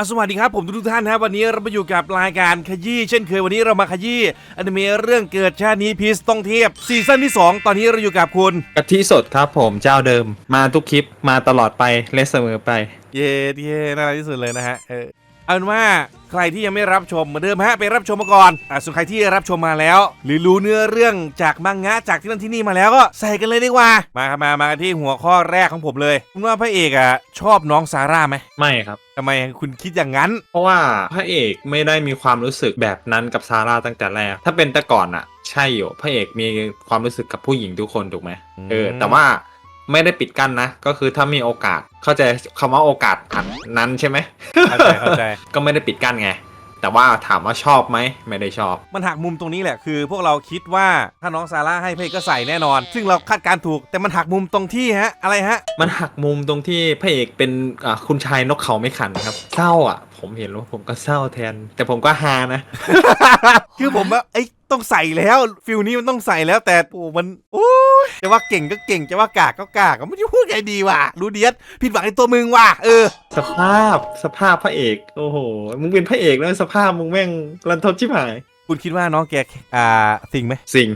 อะสวัสดีครับผมทุกๆท่านนะครับวันนี้เรามาอยู่กับรายการขยี้เช่นเคยวันนี้เรามาขยี้อนิเมะเรื่องเกิดชาตินี้พีซต้องเทียบซีซั่นที่ 2 ตอนนี้เราอยู่กับคุณกะทิสดครับผมเจ้าเดิมมาทุกคลิปมาตลอดไปและเสมอไป เย้เย้น่ารักที่สุดเลยนะฮะเออ เอาเป็นว่าใครที่ยังไม่รับชมเหมือนเดิมฮะไปรับชมมาก่อนอะส่วนใครที่รับชมมาแล้ว หรือรู้เนื้อเรื่องจากมังงะจากที่นั่นที่นี่มาแล้วก็ใส่กันเลยดีกว่า มาครับมามากันที่หัวข้อแรกของผมเลยคุณว่าพระเอกอะชอบน้องซาร่าไหมไม่ครับ ทำไมคุณคิดอย่างนั้น เพราะว่าพระเอกไม่ได้มีความรู้สึกแบบนั้นกับซาร่าตั้งแต่แรก ถ้าเป็นแต่ก่อนอะใช่อยู่พระเอกมีความรู้สึกกับผู้หญิงทุกคนถูกไหมอืมเออ แต่ว่า ไม่ได้ปิดกั้นนะ ก็คือถ้ามีโอกาสเข้าใจคำว่าโอกาสอันนั้นใช่ไหม เข้าใจเข้าใจ ก็ไม่ได้ปิดกั้นไง แต่ว่าถามว่าชอบไหม ไม่ได้ชอบ มันหักมุมตรงนี้แหละคือ พวกเราคิดว่าถ้าน้องซาร่าให้พระเอกก็ใส่แน่นอน ซึ่งเราคาดการณ์ถูกแต่มันหักมุมตรงที่ฮะ อะไรฮะ มันหักมุมตรงที่พระเอกเป็นอ่าคุณชายนกเขาไม่ขันครับ เศร้าอะ ผมเห็นแล้วผมก็เศร้าแทน แต่ผมก็ฮานะ คือผมว่าไอ้ยต้องใส่แล้วฟิลนี้มันต้องใส่แล้วแต่โอ้มันโอ้ยจะว่าเก่งก็เก่งจะว่ากากก็กากก็ไม่รู้จะพูดไงดีว่ะรู้เดียดผิดหวังในตัวมึงว่ะเออ สภาพสภาพพระเอก โอ้โห มึงเป็นพระเอกแล้วสภาพมึงแม่งรันทดชิบหาย คุณคิดว่าน้องแกอ่าสิงไหม สิง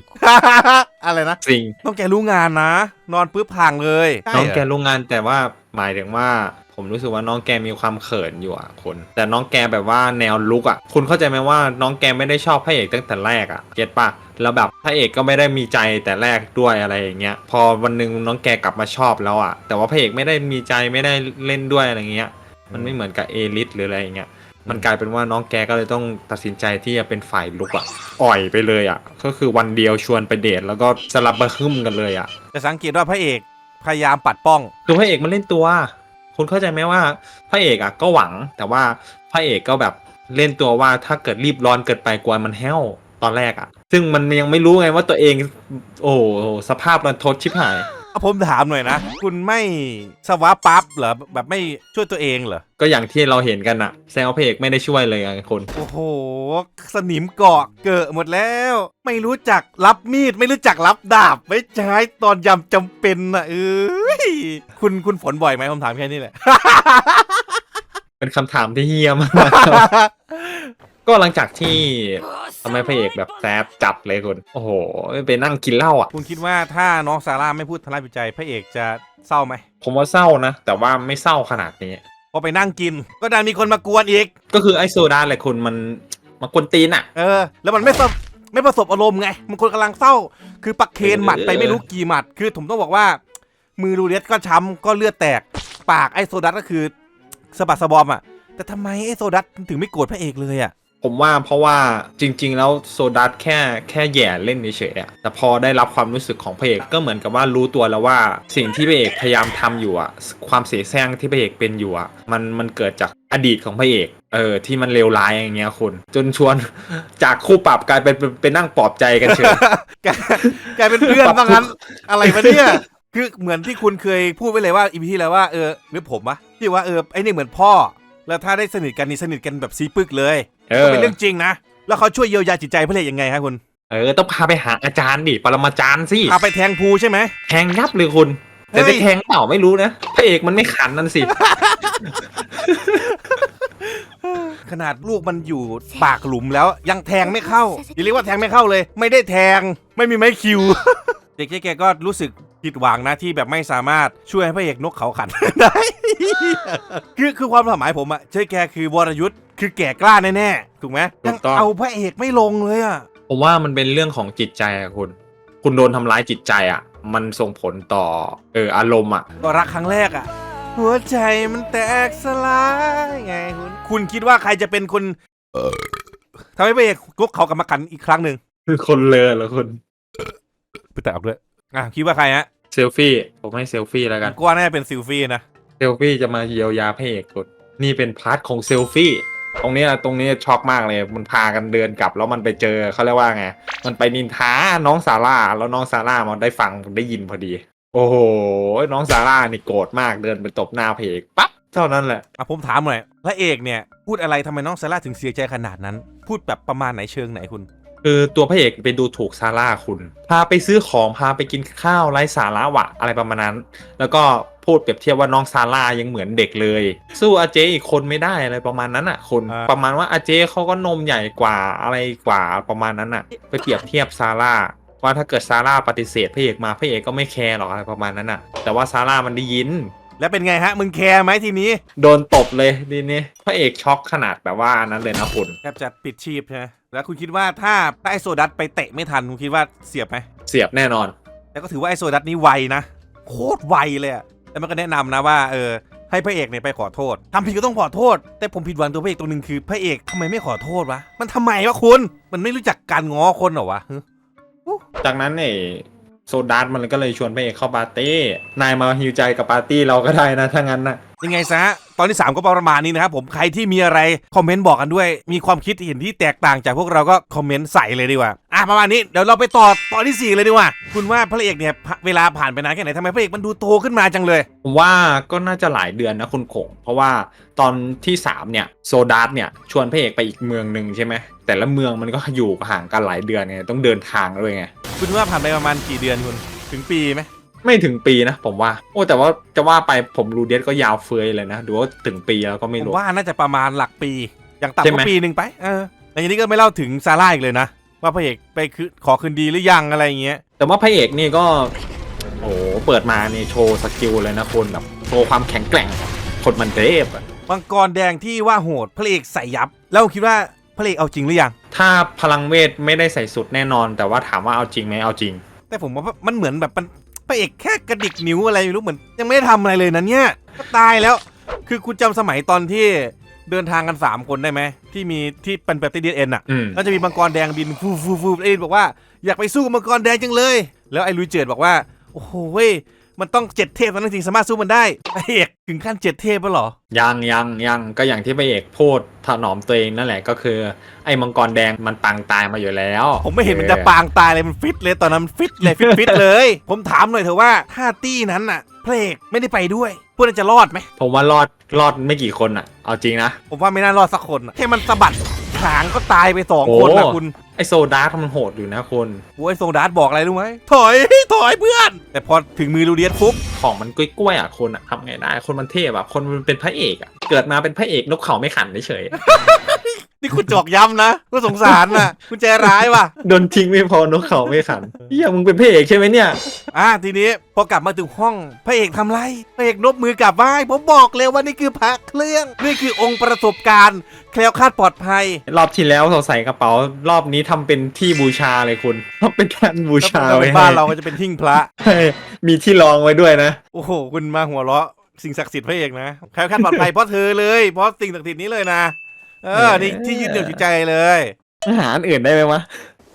อะไรนะ สิงน้องแกรู้งานนะ นอนปุ๊บพังเลยน้องใช่แกเหรโรงงานแต่ว่า หมายถึงว่าผมรู้สึกว่าน้องแกมีความเขินอยู่อะคน แต่น้องแกแบบว่าแนวลุกอะ คุณเข้าใจไหมว่าน้องแกไม่ได้ชอบพระเอกตั้งแต่แรกอะ เก็ตปะแล้วแบบพระเอกก็ไม่ได้มีใจแต่แรกด้วยอะไรอย่างเงี้ย พอวันหนึ่งน้องแกกลับมาชอบแล้วอะ แต่ว่าพระเอกไม่ได้มีใจไม่ได้เล่นด้วยอะไรเงี้ย มันไม่เหมือนกับเอลิสหรืออะไรอย่างเงี้ย มันกลายเป็นว่าน้องแกก็เลยต้องตัดสินใจที่จะเป็นฝ่ายลุกอะ อ่อยไปเลยอะ ก็คือวันเดียวชวนไปเดทแล้วก็สลับมาคึมกันเลยอะ จะสังเกตว่าพระเอก พยายามปัดป้อง คือพระเอกมันเล่นตัว คุณเข้าใจไหมว่าพระเอกอะก็หวัง แต่ว่าพระเอกก็แบบเล่นตัวว่าถ้าเกิดรีบร้อนเกินไปกลัวมันแห้วตอนแรกอะ ซึ่งมันยังไม่รู้ไงว่าตัวเอง โอ้โหสภาพรันทดชิบหาย เอาผมถามหน่อยนะ คุณไม่สวาปั๊บเหรอ แบบไม่ช่วยตัวเองเหรอ ก็อย่างที่เราเห็นกันอะแซงว่าพระเอกไม่ได้ช่วยเลยไงคนโอ้โห สนิมเกาะเกิดหมดแล้ว ไม่รู้จักรับมีด ไม่รู้จักรับดาบ ไม่ใช้ตอนยำจำเป็นนะเอ้ยคุณคุณฝนบ่อยไหมผมถามแค่นี้แหละ เป็นคำถามที่เฮี้ยมาก ก็หลังจากที่ทำไมพระเอกแบบแซดจัดเลยคุณโอ้โหไปนั่งกินเหล้าอะ คุณคิดว่าถ้าน้องซาร่าไม่พูดทลายจิตใจพระเอกจะเศร้าไหมผมว่าเศร้านะ แต่ว่าไม่เศร้าขนาดนี้ พอไปนั่งกิน ก็ดันมีคนมากวนอีก ก็คือไอโซดาแหละคุณมันมันกวนตีนอะ เออ แล้วมันไม่สบไม่ประสบอารมณ์ไงมันคนกำลังเศร้า คือปักเคนหมัดไปไม่รู้กี่หมัด คือผมต้องบอกว่า มือลูเลียสก็ช้ำก็เลือดแตก ปากไอโซดัสก็คือสะบัดสะบอมอะ แต่ทำไมไอโซดัสถึงไม่โกรธพระเอกเลยอะ ผมว่าเพราะว่าจริง ๆ แล้วโซดัสแค่แค่แย่เล่นเฉยๆอะแต่พอได้รับความรู้สึกของพระเอกก็เหมือนกับว่ารู้ตัวแล้วว่า สิ่งที่พระเอกพยายามทำอยู่อะความเสียแซงที่พระเอกเป็นอยู่อะมันมันเกิดจากอดีตของพระเอกเออที่มันเลวร้ายอย่างเงี้ยคุณจนชวนจากคู่ปรับกลายเป็นเป็นนั่งปลอบใจกันเฉยกลายกลายเป็นเพื่อนบ้างงั้นอะไรวะเนี่ยคือเหมือนที่คุณเคยพูดไว้เลยว่าอีพีที่แล้วว่าเออหรือผมปะที่ว่าเออไอนี่เหมือนพ่อ แล้วถ้าได้สนิทกันนี่สนิทกันแบบซีปึกเลย เอก็อเป็นเรื่องจริงนะ แล้วเขาช่วยเยียวยาจิตใจพระเอกยังไงครับคุณเออต้องพาไปหาอาจารย์ดิปรมาจารย์สิพาไปแทงภูใช่ไหม แทงยับเลยคุณ แต่เฮ้จะย แทงเปล่าไม่รู้นะพระเอกมันไม่ขันนั่นสิ ขนาดลูกมันอยู่ปากหลุมแล้วยังแทงไม่เข้าอย่าเรียกว่าแทงไม่เข้าเลย ไม่ได้แทงไม่มีไม้คิว เด็กเจ๊แกก็รู้สึก ผิดหวังนะที่แบบไม่สามารถช่วยให้พระเอกนกเขาขัน ได้ คือคือความหมายผมอะเจ๊แกคือวรยุทธ์คือแก่กล้าแน่ๆถูกไหมถูยังกต้อง เอาพระเอกไม่ลงเลยอะผมว่ามันเป็นเรื่องของจิตใจอะคุณ คุณโดนทำร้ายจิตใจอะมันส่งผลต่อเอออารมณ์อะก็รักครั้งแรกอะหัวใจมันแตกสลายไงคุณคุณคิดว่าใครจะเป็นคนทำให้พระเอกนกเขากลับมาขันอีกครั้งหนึ่งคือคนเลอเหรอคุณ ไปแตะออกด้วยอะคิดว่าใครฮะ เซลฟี่ ผมให้เซลฟี่แล้วกันก็ว่าน่าจะเป็นซิลฟี่นะ เซลฟี่จะมาเยียวยาพระเอกคุณนี่เป็นพาร์ทของเซลฟี่ ตรงเนี้ยตรงนี้ช็อกมากเลย มันพากันเดินกลับ แล้วมันไปเจอเขาเรียกว่าไง มันไปนินทาน้องซาร่าแล้วน้องซาร่ามันได้ฟังได้ยินพอดี โอ้โห น้องซาร่านี่โกรธมากเดินไปตบหน้าพระเอกปั๊บเท่านั้นแหละ อะผมถามหน่อยพระเอกเนี่ย พูดอะไรทำไมน้องซาร่าถึงเสียใจขนาดนั้น พูดแบบประมาณไหนเชิงไหนคุณ คือตัวพระเอกไปดูถูกซาร่าคุณ พาไปซื้อของพาไปกินข้าวไร้สาระวะอะไรประมาณนั้น แล้วก็พูดเปรียบเทียบว่าน้องซาร่ายังเหมือนเด็กเลย สู้อาเจอีกคนไม่ได้อะไรประมาณนั้นอะคนประมาณว่าอาเจเขาก็นมใหญ่กว่าอะไรกว่าประมาณนั้นอะ ไปเปรียบเทียบซาร่าว่าถ้าเกิดซาร่าปฏิเสธพระเอกมาพระเอกก็ไม่แคร์หรอกอะไรประมาณนั้นอะ แต่ว่าซาร่ามันได้ยิน แล้วเป็นไงฮะ มึงแคร์ไหมทีนี้โดนตบเลยดีนี้พระเอกช็อกขนาดแบบว่าอันนั้นเลยนะคุณแทบจะปิดชีพใช่ไหมแล้วคุณคิดว่าถ้าถ้าไอโซดัสไปเตะไม่ทันคุณคิดว่าเสียบไหมเสียบแน่นอน แต่ก็ถือว่าไอโซดัสนี่ไวนะโคตรไวเลยอะแล้วมันก็แนะนำนะว่าเออให้พระเอกเนี่ยไปขอโทษทำผิดก็ต้องขอโทษ แต่ผมผิดหวังตัวพระเอกตัวหนึ่งคือพระเอกทำไมไม่ขอโทษวะมันทำไมวะคุณมันไม่รู้จักการง้อคนเหรอวะฮึจากนั้นเนี่ย โซดัสมันก็เลยชวนพระเอกเข้าปาร์ตี้ นายมาฮิวใจกับปาร์ตี้เราก็ได้นะถ้างั้นนะยังไงซะ ตอนที่ 3 ก็ประมาณนี้นะครับผมใครที่มีอะไร คอมเมนต์บอกกันด้วย มีความคิดเห็นที่แตกต่างจากพวกเราก็คอมเมนต์ใส่เลยดีกว่า อะประมาณนี้เดี๋ยวเราไปต่อตอนที่ 4 เลยดีกว่า คุณว่าพระเอกเนี่ยพะเวลาผ่านไปนานแค่ไหนทำไมพระเอกมันดูโตขึ้นมาจังเลยผมว่าก็น่าจะหลายเดือนนะคุณโขงเพราะว่าตอนที่สามเนี่ยโซดัสเนี่ยชวนพระเอกไปอีกเมืองหนึ่งใช่ไหมแต่ละเมืองมันก็อยู่ห่างกันหลายเดือนไงต้องเดินทางด้วยไง คุณว่าผ่านไปประมาณกี่เดือนคุณถึงปีไหมไม่ถึงปีนะผมว่า โอ้แต่ว่าจะว่าไปผมรูเดสก็ยาวเฟือยเลยนะดูว่าถึงปีแล้วก็ไม่ผมรู้ว่าน่าจะประมาณหลักปี อย่างต่ำใช่ก็ไหมปีหนึ่งไปเออแต่ทีนี้ก็ไม่เล่าถึงซาร่าอีกเลยนะว่าพระเอกไปคือขอคืนดีหรือยังอะไรอย่างเงี้ย แต่ว่าพระเอกนี่ก็ โอ้โหเปิดมานี่โชว์สกิลเลยนะคนแบบโชว์ความแข็งแกร่งคนมันเทพอะ มังกรแดงที่ว่าโหดพระเอกใส่ยับ แล้วคุณคิดว่า พระเอกเอาจริงหรือยัง ถ้าพลังเวทไม่ได้ใส่สุดแน่นอน แต่ว่าถามว่าเอาจริงไหมเอาจริง แต่ผมว่ามันเหมือนแบบมันพระเอกแค่กระดิกนิ้วอะไรไม่รู้เหมือน ยังไม่ได้ทำอะไรเลยนะเนี่ยก็ตายแล้ว คือคุณจำสมัยตอนที่เดินทางกัน 3 คนได้ไหมที่มีที่เป็นแบบตีเดียนเอ็นอะอืม แล้วจะมีมังกรแดงบินฟูฟูฟูเอ็นบอกว่าอยากไปสู้กับมังกรแดงจังเลย แล้วไอ้ลุยเจิดบอกว่า โอ้โหเว้ย มันต้องเจ็ดเทพเท่านั้นจริงสามารถสู้มันได้พระเอกถึงขั้นเจ็ดเทพแล้วเหรอ ยังยังยังก็อย่างที่พระเอกพูดถนอมตัวเองนั่นแหละก็คือ ไอ้มังกรแดงมันปังตายมาอยู่แล้ว ผมไม่เห็นมันจะปางตายเลยมันฟิตเลยตอนนั้นมันฟิตเลยฟิตฟิตเลย ผมถามหน่อยเถอะว่าถ้าตี้นั้นน่ะพระเอกไม่ได้ไปด้วยพวกนั้นจะรอดไหมผมว่ารอดรอดไม่กี่คนอะเอาจริงนะผมว่าไม่น่ารอดสักคนน่ะแค่มันสะบัด หางก็ตายไปสองคนนะโอ้คุณไอโซดาร์มันโหดอยู่นะคุณโอ้ยโซดาร์บอกอะไรรู้ไหมถอยถอยเพื่อน แต่พอถึงมือลูเดียสปุ๊บของมันกล้วยๆอะคนอะทำไงได้ คนมันเทพอะคนมันเป็นพระเอกอะเกิดมาเป็นพระเอกนกเขาไม่ขันเฉย นี่คุณจอกย้ำนะคุณสงสารน่ะคุณใจร้ายว่ะๆโดนทิ้งไม่พอนกเขาไม่ขันเฮียมึงเป็นพระเอกใช่ไหมเนี่ย อะทีนี้พอกลับมาถึงห้องพระเอกทำไรพระเอกนบมือกลับไหว้ผมบอกเลยว่านี่คือพระเครื่องนี่คือองค์ประสบการณ์แคล้วคลาดปลอดภัยรอบที่แล้วเราใส่กระเป๋ารอบนี้ทำเป็นที่บูชาเลยคุณทำเป็นแท่นบูชาแล้วไว้บ้านเราให้ก็จะเป็นหิ้งพระให้มีที่รองไว้ด้วยนะ โอ้โหคุณมาหัวเราะสิ่งศักดิ์สิทธิ์พระเอกนะแคล้วคลาดปลอดภัยเพราะเธอเลยเพราะสิ่งศักดิ์สิทธิ์นี้เลยนะ เออนี่ที่ยึดเหนี่ยวจิตใจเลยอาหารอื่นได้ไหมวะ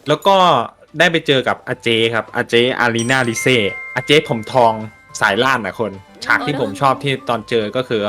แล้วก็ได้ไปเจอกับอาเจครับอาเจอารีนาลิเซ่อาเจผมทองสายล่านนะคน ฉากที่ผมชอบที่ตอนเจอก็คือ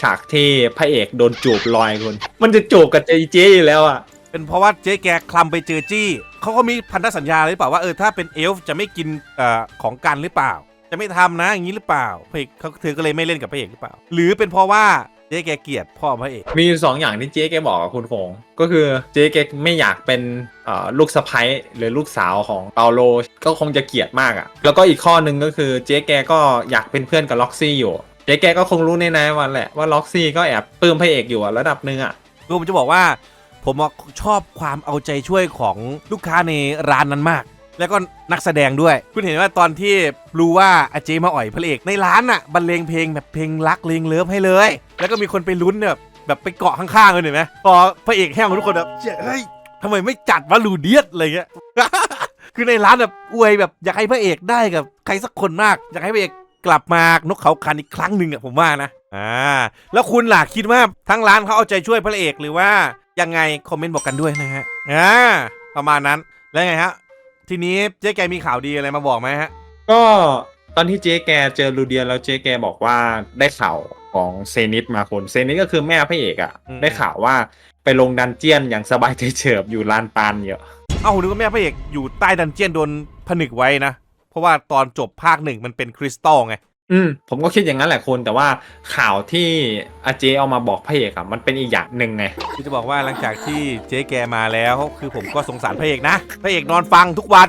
ฉากที่พระเอกโดนจูบลอยคุณมันจะจูบกับเจเจอยู่แล้วอะ เป็นเพราะว่าเจ๊แกคลำไปเจอจี้ เขาก็มีพันธสัญญาหรือเปล่าว่าเออถ้าเป็นเอลฟ์จะไม่กินเอ่อของกันหรือเปล่า จะไม่ทำนะอย่างนี้หรือเปล่าพระเอกเขาเธอก็เลยไม่เล่นกับพระเอกหรือเปล่า หรือเป็นเพราะว่าเจ๊แกเกลียดพ่อพระเอกมีอยู่สองอย่างที่เจ๊แกบอกกับคุณคงก็คือเจ๊แกไม่อยากเป็นเอ่อลูกสะใภ้หรือลูกสาวของเปาโลก็คงจะเกลียดมากอะ่ะ แล้วก็อีกข้อหนึ่งก็คือเจ๊แกก็อยากเป็นเพื่อนกับล็อกซี่อยู่เจ๊แกก็คงรู้ในในๆวันแหละว่าล็อกซี่ก็แอบปลื้มพระเอกอยู่อะระดับหนึ่งอะ่ะคือผมจะบอกว่า ผมอะชอบความเอาใจช่วยของลูกค้าในร้านนั้นมาก แล้วก็นักแสดงด้วย คุณเห็นว่าตอนที่รู้ว่าอาเจมาอ่อยพระเอกในร้านอะบรรเลงเพลงแบบเพลงรักเลงเลิฟให้เลย แล้วก็มีคนไปลุ้นแบบแบบไปเกาะข้างๆเลยเห็นไหมพอพระเอกแห้งทุกคนแบบเฮ้ยทำไมไม่จัดวะลูเดียสอะไรเงี้ยคือในร้านแบบอวยแบบอยากให้พระเอกได้กับใครสักคนมากอยากให้พระเอกกลับมานกเขาคันอีกครั้งหนึ่งอะผมว่านะอ่าแล้วคุณล่ะคิดว่าทั้งร้านเขาเอาใจช่วยพระเอกหรือว่ายังไงคอมเมนต์บอกกันด้วยนะฮะอ่าประมาณนั้นแล้วไงฮะ ทีนี้เจ๊แกมีข่าวดีอะไรมาบอกไหมฮะ ก็ตอนที่เจ๊แกเจอลูเดียแล้วเจ๊แกบอกว่าได้ข่าวของเซนิตมาคนเซนิตก็คือแม่พระเอกอะ่ะอืม ได้ข่าวว่าไปลงดันเจียนอย่างสบายใจเฉิบอยู่ลานปานเยอะเอ้านึกว่าแม่พระเอกอยู่ใต้ดันเจียนโดนผนึกไว้นะ เพราะว่าตอนจบภาคหนึ่งมันเป็นคริสตัลไง อืม ผมก็คิดอย่างนั้นแหละคุณ แต่ว่าข่าวที่อาเจเอามาบอกพระเอกอะมันเป็นอีกอย่างหนึ่งไง คือจะบอกว่าหลังจากที่เจ๊แกมาแล้วคือผมก็สงสารพระเอกนะพระเอกนอนฟังทุกวัน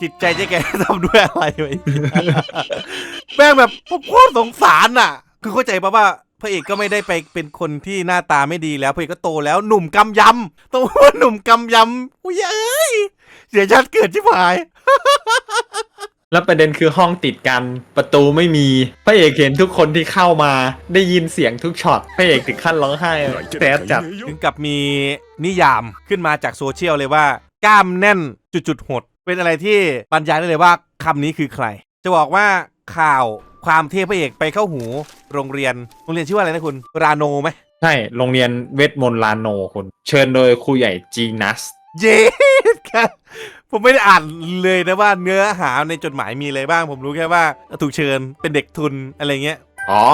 จจิตใจเจ๊แก ทำด้วยอะไรไว้แม่งแบบผมโคตรสงสารอะ คือเข้าใจปะว่าพระเอกก็ไม่ได้ไปเป็นคนที่หน้าตาไม่ดีแล้วพระเอกก็โตแล้วหนุ่มกำยำต้องว่าหนุ่มกำยำอุ้ยเอ้ยเสียชาติเกิดชิบหาย แล้วประเด็นคือห้องติดกันประตูไม่มีพระเอกเห็นทุกคนที่เข้ามาได้ยินเสียงทุกช็อตพระเอกถึงขั้นร้องไห้แสบจัดถึงกับมีนิยามขึ้นมาจากโซเชียลเลยว่ากล้ามแน่นจุดๆหด เป็นอะไรที่บรรยายได้เลยว่าคำนี้คือใคร จะบอกว่าข่าวความเทพพระเอกไปเข้าหูโรงเรียนโรงเรียนชื่อว่าอะไรนะคุณราโนไหมใช่โรงเรียนเวทมนต์ลาโนคุณเชิญโดยครูใหญ่จีนัส เย้ครับ ผมไม่ได้อ่านเลยนะว่าเนื้อหาในจดหมายมีอะไรบ้าง ผมรู้แค่ว่าถูกเชิญเป็นเด็กทุนอะไรเงี้ย อ๋อ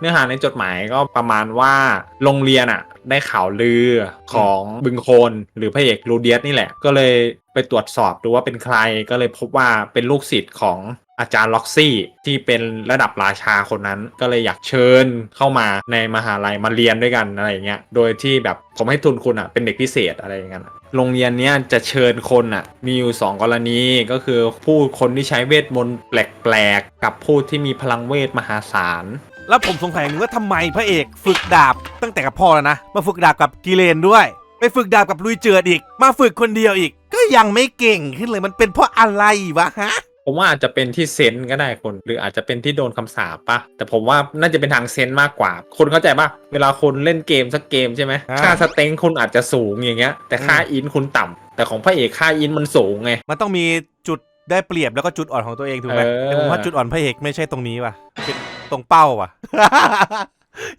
เนื้อหาในจดหมายก็ประมาณว่าโรงเรียนอะ ได้ข่าวลือของบึงโคนหรือพระเอกลูเดียสนี่แหละ ก็เลยไปตรวจสอบดูว่าเป็นใครก็เลยพบว่าเป็นลูกศิษย์ของ อาจารย์ล็อกซี่ที่เป็นระดับราชาคนนั้น ก็เลยอยากเชิญเข้ามาในมหาลัยมาเรียนด้วยกันอะไรอย่างเงี้ยโดยที่แบบผมให้ทุนคุณอะเป็นเด็กพิเศษอะไรอย่างเงี้ยโรงเรียนเนี้ยจะเชิญคนอะมีอยู่ 2 กรณีก็คือผู้คนที่ใช้เวทมนต์แปลกๆ กับผู้ที่มีพลังเวทมหาศาลแล้วผมสงสัยอย่างหนึงว่าทำไมพระเอกฝึกดาบตั้งแต่กับพ่อแล้วนะมาฝึกดาบกับกิเลนด้วย ไปฝึกดาบกับลุยเจิดอีก มาฝึกคนเดียวอีก ก็ยังไม่เก่งขึ้นเลยมันเป็นเพราะอะไรวะฮะ ผมว่าอาจจะเป็นที่เซนส์ก็ได้คน หรืออาจจะเป็นที่โดนคำสาปปะแต่ผมว่าน่าจะเป็นทางเซนส์มากกว่า คนเข้าใจปะเวลาคนเล่นเกมสักเกมใช่ไหมอ่า ค่าสเต็งคุณอาจจะสูงอย่างเงี้ย แต่ค่าอืมอินคุณต่ำแต่ของพระเอกค่าอินมันสูงไง มันต้องมีจุดได้เปรียบแล้วก็จุดอ่อนของตัวเองถูกไหมเออ แต่ผมว่าจุดอ่อนพระเอกไม่ใช่ตรงนี้ว่ะเป็นตรงเป้าว่ะ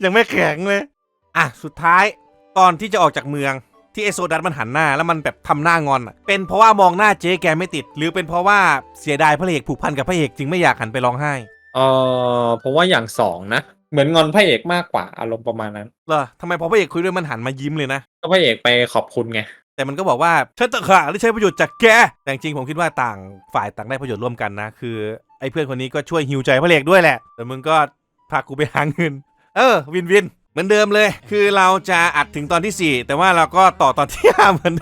ยังไม่แข็งเลย อะ สุดท้ายตอนที่จะออกจากเมือง ที่ไอโซดัสมันหันหน้าแล้วมันแบบทำหน้างอนอะเป็นเพราะว่ามองหน้าเจ๊แกไม่ติด หรือเป็นเพราะว่าเสียดายพระเอกผูกพันกับพระเอกจึงไม่อยากหันไปร้องไห้เออผมว่าอย่างสองนะเหมือนงอนพระเอกมากกว่าอารมณ์ประมาณนั้นเหรอทำไมพอพระเอกคุยด้วยมันหันมายิ้มเลยนะก็พระเอกไปขอบคุณไงแต่มันก็บอกว่าฉันตะขาที่ใช้ประโยชน์จากแกแต่จริงๆผมคิดว่าต่างฝ่ายต่างได้ประโยชน์ร่วมกันนะ คือไอ้เพื่อนคนนี้ก็ช่วยฮิวใจพระเอกด้วยแหละแต่มึงก็พากูไปหาเงิน เออ วินวินเห มือนเดิมเลย คือเราจะอัดถึงตอนที่ 4 แต่ว่าเราก็ต่อตอนที่5เหมือน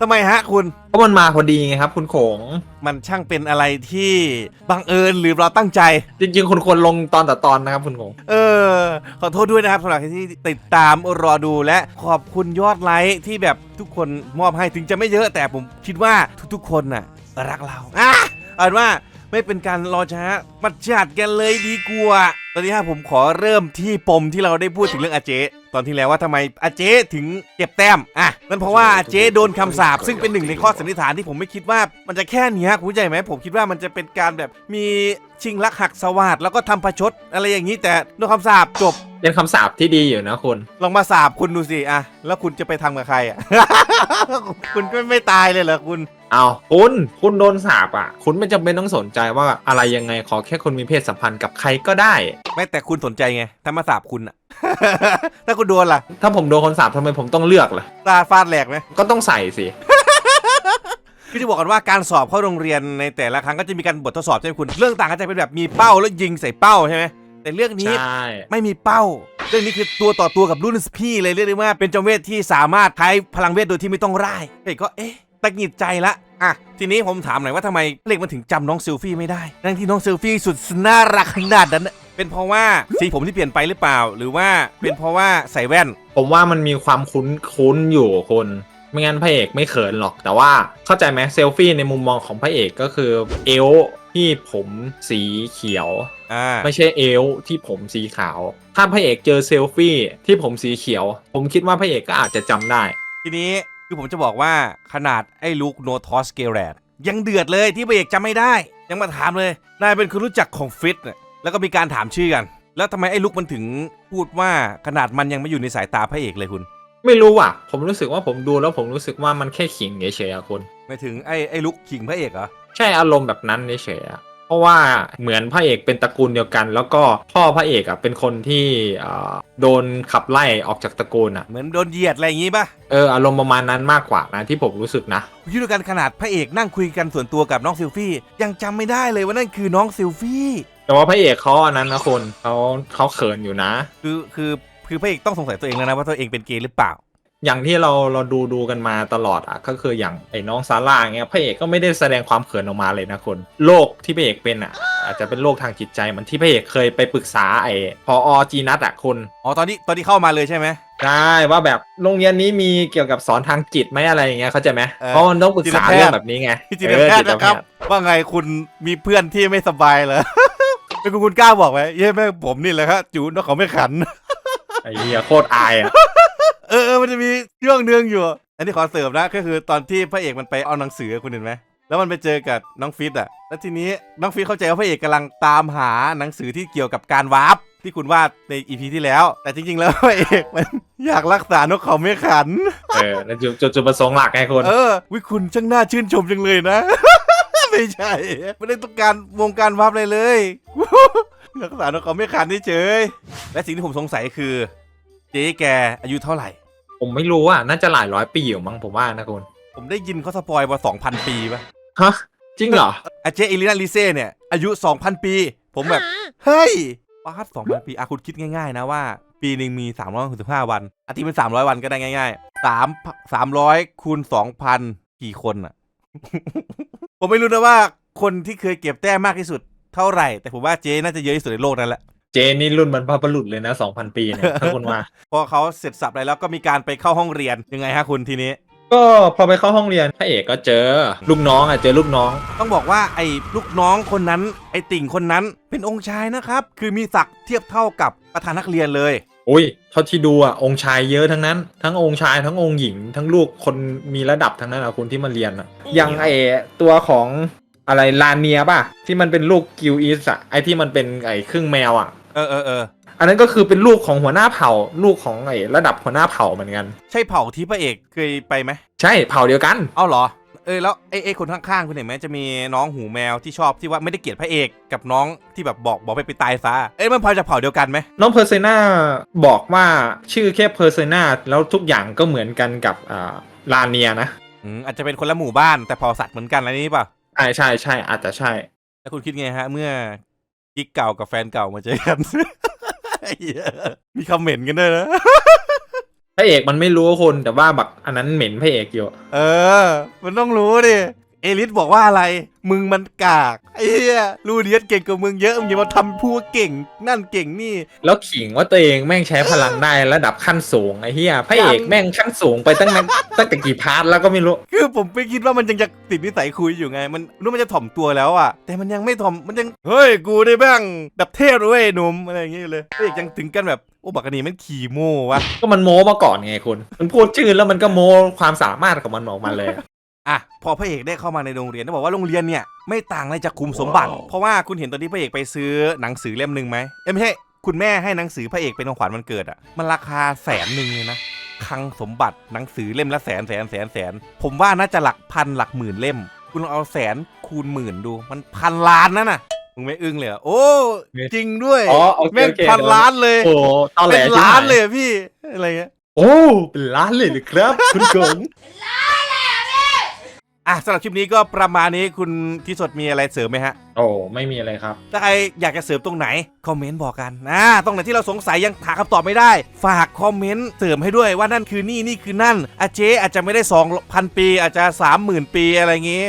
ทำไมฮะคุณ เพราะมันมาพอดีไงครับ คุณโขง มันช่างเป็นอะไรที่บังเอิญหรือเราตั้งใจ จริงๆ คุณควรลงตอนต่อตอนนะครับ คุณโขง เออ ขอโทษด้วยนะครับสำหรับที่ติดตามรอดูและขอบคุณยอดไลค์ที่แบบทุกคนมอบให้ถึงจะไม่เยอะแต่ผมคิดว่าทุกๆ คนน่ะรักเราอะเอาเป็นว่า ไม่เป็นการรอช้ามาจัดกันเลยดีกว่าตอนนี้ฮะผมขอเริ่มที่ปมที่เราได้พูดถึงเรื่องอาเจ ตอนที่แล้วว่าทำไมอาเจถึงเก็บแต้มอะนั่นเพราะว่าอาเจโดนคำสาปซึ่งเป็นหนึ่งในข้อสันนิษฐานที่ผมไม่คิดว่ามันจะแค่เนี้ยคุณเข้าใจไหมผมคิดว่ามันจะเป็นการแบบมี ชิงลักหักสวัสดแล้วก็ทำประชด อะไรอย่างนี้แต่โดนคำสาปจบ เป็นคำสาปที่ดีอยู่นะคุณ ลองมาสาบคุณดูสิอะแล้วคุณจะไปทำกับใครอะ คุณก็ไม่ตายเลยเหรอคุณ เอาคุณ คุณโดนสาปอะ คุณไม่จำเป็นต้องสนใจว่าอะไรยังไงขอแค่คุณมีเพศสัมพันธ์กับใครก็ได้ ไม่แต่คุณสนใจไงถ้ามาสาบคุณอะ ถ้าคุณโดนล่ะถ้าผมโดนคนสาปทำไมผมต้องเลือกล่ะ ตาฟาดแหลกไหมก็ต้องใส่สิ พี่จะบอกกันว่าการสอบเข้าโรงเรียนในแต่ละครั้งก็จะมีการบททดสอบใช่ไหมคุณ เรื่องต่างก็จะเป็นแบบมีเป้าแล้วยิงใส่เป้าใช่ไหมแต่เรื่องนี้ใช่ไม่มีเป้า เรื่องนี้คือตัวต่อตัวกับรุ่นพี่เลยเรียกได้ว่าเป็นจอมเวทที่สามารถใช้พลังเวทโดยที่ไม่ต้องร่ายเฮ้ยก็เอ๊ะตะหงิดใจละอะทีนี้ผมถามหน่อยว่าทำไมเล็กมันถึงจำน้องซิลฟี่ไม่ได้ทั้งที่น้องซิลฟี่สุดน่ารักขนาดนั้นน่ะเป็นเพราะว่าสีผมที่เปลี่ยนไปหรือเปล่า หรือว่าเป็นเพราะว่าใส่แว่น ผมว่ามันมีความคุ้นคุ้นอยู่คน ไม่งั้นพระเอกไม่เขินหรอก แต่ว่าเข้าใจไหมเซลฟี่ในมุมมองของพระเอกก็คือเอลที่ผมสีเขียว อ่าไม่ใช่เอลที่ผมสีขาว ถ้าพระเอกเจอเซลฟี่ที่ผมสีเขียว ผมคิดว่าพระเอกก็อาจจะจำได้ ทีนี้คือผมจะบอกว่าขนาดไอ้ลูกโนทอสเกเรตยังเดือดเลยที่พระเอกจำไม่ได้ ยังมาถามเลย นายเป็นคนรู้จักของฟิตน่ะแล้วก็มีการถามชื่อกัน แล้วทำไมไอ้ลูกมันถึงพูดว่าขนาดมันยังไม่อยู่ในสายตาพระเอกเลยคุณ ไม่รู้อะ ผมรู้สึกว่าผมดูแล้วผมรู้สึกว่ามันแค่ขิงเฉยๆอะคุณหมายถึงไอ้ไอ้ลูกขิงพระเอกเหรอ ใช่อารมณ์แบบนั้นเฉยๆอะเพราะว่าเหมือนพระเอกเป็นตระกูลเดียวกัน แล้วก็พ่อพระเอกอะเป็นคนที่เอ่อโดนขับไล่ออกจากตระกูลอะเหมือนโดนเหยียดอะไรอย่างงี้ป่ะเอออารมณ์ประมาณนั้นมากกว่านะที่ผมรู้สึกนะยุดกันขนาดพระเอกนั่งคุยกันส่วนตัวกับน้องซิลฟี่ ยังจำไม่ได้เลยว่านั่นคือน้องซิลฟี่ แต่ว่าพระเอกเขาอันนั้นนะคนเขาเขาเขินอยู่นะ คือคือ คือพระเอกต้องสงสัยตัวเองแล้วนะว่าตัวเองเป็นเกย์หรือเปล่า อย่างที่เราเราดูดูกันมาตลอดอะก็คืออย่างไอ้น้องซาร่าเงี้ยพระเอกก็ไม่ได้แสดงความเขินออกมาเลยนะคนโรคที่พระเอกเป็นอะ อาจจะเป็นโรคทางจิตใจเหมันที่พระเอกเคยไปปรึกษาไอ้พอจีนัทอะคนอ๋อตอนนี้ตอนที่เข้ามาเลยใช่ไหม ใช่ว่าแบบโรงเรียนนี้มีเกี่ยวกับสอนทางจิตไหมอะไรอย่างเงี้ยเข้าใจไหมเออเพราะมันต้องปรึกษาจิตแพทย์ เรื่องแบบนี้ไงพี่จิตแพทย์นะครับ ว่าไงคุณมีเพื่อนที่ไม่สบายเหรอ เป็นคุณคุณกล้าบอกไหมเย้แม่งผมนี่แหละครับจูนแล้วเขาไม่ขัน ไอ้เหี้ยโคตรอายอะเออเออมันจะมีช่วงหนึงอยู่ อันนี้ขอเสริมนะก็คือตอนที่พระเอกมันไปเอาหนังสือคุณเห็นไหมแล้วมันไปเจอกับน้องฟิตอะแล้วทีนี้น้องฟิตเข้าใจว่าพระเอกกำลังตามหาหนังสือที่เกี่ยวกับการวาร์ปที่คุณวาดในอีพีที่แล้ว แต่จริง ๆ แล้วพระเอกมันอยากรักษานกเขาไม่ขัน เออแล้วจุดจุดจุดประสงค์หลักไงคนเออวิคุณช่างน่าชื่นชมจังเลยนะ ไม่ใช่ ไม่ได้ต้องการวงการวาร์ปเลยเลยรักษานกเขาไม่ขันเฉยๆและสิ่งที่ผมสงสัยคือ เจ๊แกอายุเท่าไหร่ ผมไม่รู้อะน่าจะหลายร้อยปีอยู่มั้งผมว่านะคุณผมได้ยินเขาสปอยว่า2,000ปีปะฮะจริงเหรออาเจเอลินาลิเซ่เนี่ย อายุ2,000ปี ผมแบบ เฮ้ยป้าด2,000ปีอาคุณคิดง่ายๆ นะว่า ปีหนึ่งมี365วันอาทิตย์เป็น300วันก็ได้ง่ายๆ3 300คูณ2,000กี่คนอะ ผมไม่รู้นะว่าคนที่เคยเก็บแต้มมากที่สุดเท่าไหร่ แต่ผมว่าเจน่าจะเยอะที่สุดในโลกนั่นแหละ เจนี่รุ่นบรรพบุรุษเลยนะ2,000ปีเนี่ยถ้าคุณมา พอเขาเสร็จสับอะไรแล้วก็มีการไปเข้าห้องเรียนยังไงฮะคุณทีนี้ ก็พอไปเข้าห้องเรียนพระเอกก็เจอลูกน้องอะเจอลูกน้อง ต้องบอกว่าไอ้ลูกน้องคนนั้นไอ้ติ่งคนนั้นเป็นองค์ชายนะครับ คือมีศักดิ์เทียบเท่ากับประธานนักเรียนเลย อุ้ยเท่าที่ดูอะองค์ชายเยอะทั้งนั้น ทั้งองค์ชายทั้งองค์หญิง ทั้งลูกคนมีระดับทั้งนั้นอะคุณที่มาเรียนอะอย่างไอตัวของอะไรลาเนียป่ะ ที่มันเป็นลูกกิวอิสอะไอที่มันเป็นไอครึ่งแมวอะเออเออเอออันนั้นก็คือเป็นลูกของหัวหน้าเผ่า ลูกของไอระดับหัวหน้าเผ่าเหมือนกัน ใช่เผ่าที่พระเอกเคยไปไหมใช่เผ่าเดียวกัน เอ้าเหรอเออแล้วไอ้ไอ้คนข้างๆคุณเห็นไหมจะมีน้องหูแมวที่ชอบที่ว่าไม่ได้เกลียดพระเอกกับน้องที่แบบบอกบอกไปไปตายซะเอ้ยมันพอจะเผ่าเดียวกันไหมน้องเพอร์เซนาบอกว่าชื่อแค่เพอร์เซนาแล้วทุกอย่างก็เหมือนกันกับอ่าลาเนียนะอืมอาจจะเป็นคนละหมู่บ้านแต่เผ่าสัตว์เหมือนกันอะไรนี้ป่ะใช่ใช่ใช่อาจจะใช่ แล้วคุณคิดไงฮะ เมื่อกิ๊กเก่ากับแฟนเก่ามาเจอกันไอ้เหี้ยมีคอมเมนต์กันด้วยนะ พระเอกมันไม่รู้คนแต่ว่าแบบอันนั้นเหม็นพระเอกอยู่ เออ มันต้องรู้ดิ เอลิสบอกว่าอะไร มึงมันกากไอ้เหี้ยรูเดียสเก่งกว่ามึงเยอะ มึงอย่ามาทำพูดเก่ง นั่นเก่งนี่ แล้วขิงว่าตัวเองแม่งใช้พลังได้ระดับขั้นสูงไอ้เหี้ยพระเอกแม่งขั้นสูงไปตั้งนั้นตั้งแต่กี่พาร์ทแล้วก็ไม่รู้ คือผมไม่คิดว่ามันยังจะติดนิสัยคุยอยู่ไง มันรู้มันจะถ่อมตัวแล้วอะ แต่มันยังไม่ถ่อม มันยัง เฮ้ย กูได้บ้างแบบเทพเว้ยหนุ่มอะไรอย่างเงี้ยเลยพระเอกยังถึงกันแบบ โอ้บักกะนีมันขี่โม่วะก็มันโม้มาก่อนไงคุณ มันพูดชื่อแล้วมันก็โม้ความสามารถของมันออกมาเลย อะพอพระเอกได้เข้ามาในโรงเรียนต้องบอกว่าโรงเรียนเนี่ยไม่ต่างอะไรจากคุมสมบัติ เพราะว่าคุณเห็นตอนที่พระเอกไปซื้อหนังสือเล่มหนึ่งไหมเอ้ยไม่ใช่คุณแม่ให้หนังสือพระเอกเป็นของขวัญวันเกิดอะมันราคาแสนหนึ่งเลยนะคลังสมบัติหนังสือเล่มละแสนแสนแสนแสน ผมว่าน่าจะหลักพันหลักหมื่นเล่ม คุณลองเอาแสนคูณหมื่นดู มันพันล้านนั่นน่ะ มึงไม่อึ้งเลยเหรอโอ้ จริงด้วยอ๋อโอเคแม่งโอเคพันล้านเลยโอ้ตอนแหลเป็นใช่ไหมล้านเลยอะพี่อะไรเงี้ยโอ้เป็นล้านเลยเหรือครับ คุณกงอะสำหรับคลิปนี้ก็ประมาณนี้คุณที่สดมีอะไรเสริมไหมฮะ โอ้ไม่มีอะไรครับ ถ้าใครอยากจะเสริมตรงไหน คอมเมนต์บอกกันนะตรงไหนที่เราสงสัยยังหาคำตอบไม่ได้ ฝากคอมเมนต์เสริมให้ด้วยว่านั่นคือนี่นี่คือนั่นอาเจอาจจะไม่ได้ 2,000 ปีอาจจะ 30,000 ปีอะไรอย่างงี้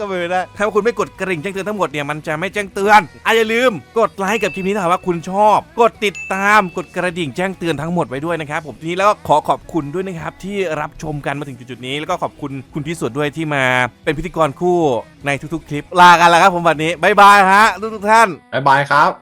ก็ไม่ได้ ถ้าคุณไม่กดกระดิ่งแจ้งเตือนทั้งหมดเนี่ยมันจะไม่แจ้งเตือนอะอย่าลืม กดไลค์กับคลิปนี้ถ้าหากว่าคุณชอบ กดติดตามกดกระดิ่งแจ้งเตือนทั้งหมดไว้ด้วยนะครับผมทีนี้แล้วก็ขอขอบคุณด้วยนะครับที่รับชมกันมาถึงจุดๆนี้ แล้วก็ขอบคุณคุณพิสุทธิ์ด้วยที่มาเป็นพิธีกรคู่ในทุกๆ คลิปลากันแล้วครับผมวันนี้บ๊ายบายฮะทุกๆท่าน บ๊ายบายครับ